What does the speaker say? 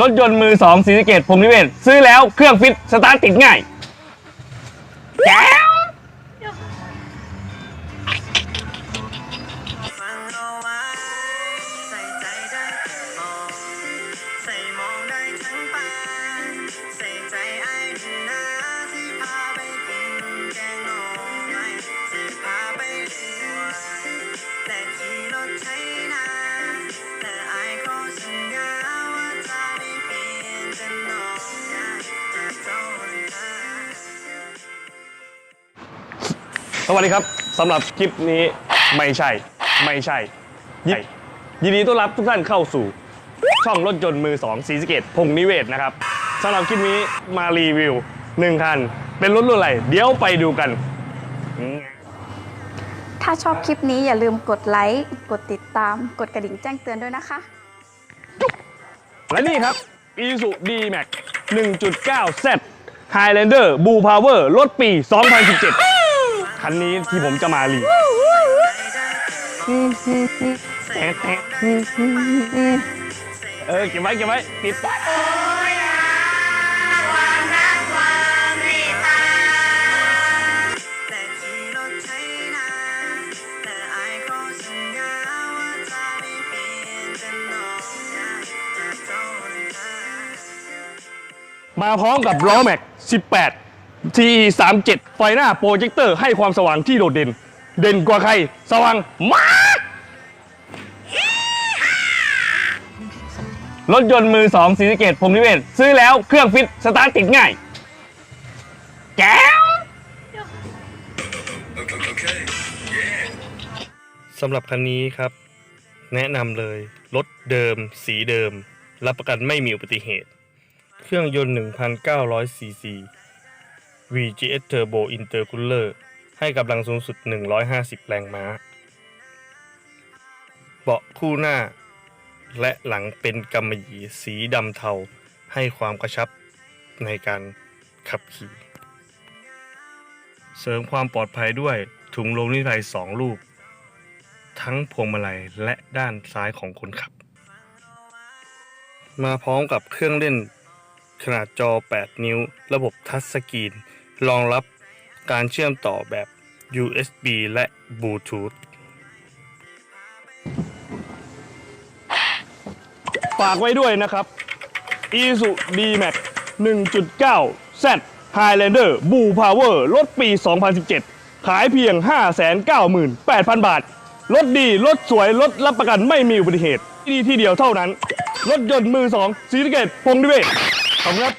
รถยนต์มือสองสีสเกตพรหมนิเวศ ซื้อแล้วเครื่องฟิตสตาร์ทติดง่ายแจ๋ว สวัสดีครับสำหรับคลิปนี้ไม่ใช่ ไม่ใช่ยินยินดีต้อนรับทุกท่านเข้าสู่ ช่องรถยนต์มือสองสีสะเกตพงนิเวศนะครับสำหรับคลิปนี้มารีวิวหนึ่งคัน เป็นรถรุ่นอะไร เดี๋ยวไปดูกัน ถ้าชอบคลิปนี้อย่าลืมกดไลค์ กดติดตาม กดกระดิ่งแจ้งเตือนด้วยนะคะ และนี่ครับ Isuzu D-Max 1.9 Z Highlander Blue Power รถปี 2017 คันนี้ที่ผมจะมารีเออเก็บไว้เก็บไว้ติดแต่ขี่รถไถนาแต่ไอ้ขอสัญญาว่าจะไม่เปลี่ยนจะนอนนะจะเจ้าหน้ามาพร้อมกับล้อแม็ก 18 T37 ไฟหน้าโปรเจคเตอร์ให้ความสว่างที่โดดเด่น เด่นกว่าใคร สว่างมากรถยนต์มือ2สีสเกตพรมนิเวศ ซื้อแล้วเครื่องฟิต สตาร์ทติดง่าย แก้วสำหรับคันนี้ครับ แนะนำเลย รถเดิม สีเดิม รับประกันไม่มีอุบัติเหตุ เครื่องยนต์ 1,900ซีซี VGS Turbo Intercooler ให้กำลังสูงสุด 150 แรงม้า เบาะคู่หน้า และหลังเป็นกำมะหยี่สีดำเทา ให้ความกระชับในการขับขี่ เสริมความปลอดภัยด้วยถุงลมนิรภัยสองลูก ทั้งพวงมาลัยและด้านซ้ายของคนขับ มาพร้อมกับเครื่องเล่นขนาดจอ 8 นิ้ว ระบบทัชสกรีน รองรับการเชื่อมต่อแบบ USB และบลูทูธฝากไว้ด้วยนะครับ Isuzu D-Max 1.9 Z Highlander Blue Power รถปี 2017 ขายเพียง 598,000 บาท รถดี รถสวย รถรับประกันไม่มีอุบัติเหตุ ที่นี่ที่เดียวเท่านั้น รถยนต์มือ2สีสเกตพงนิเวศขอบคุณครับ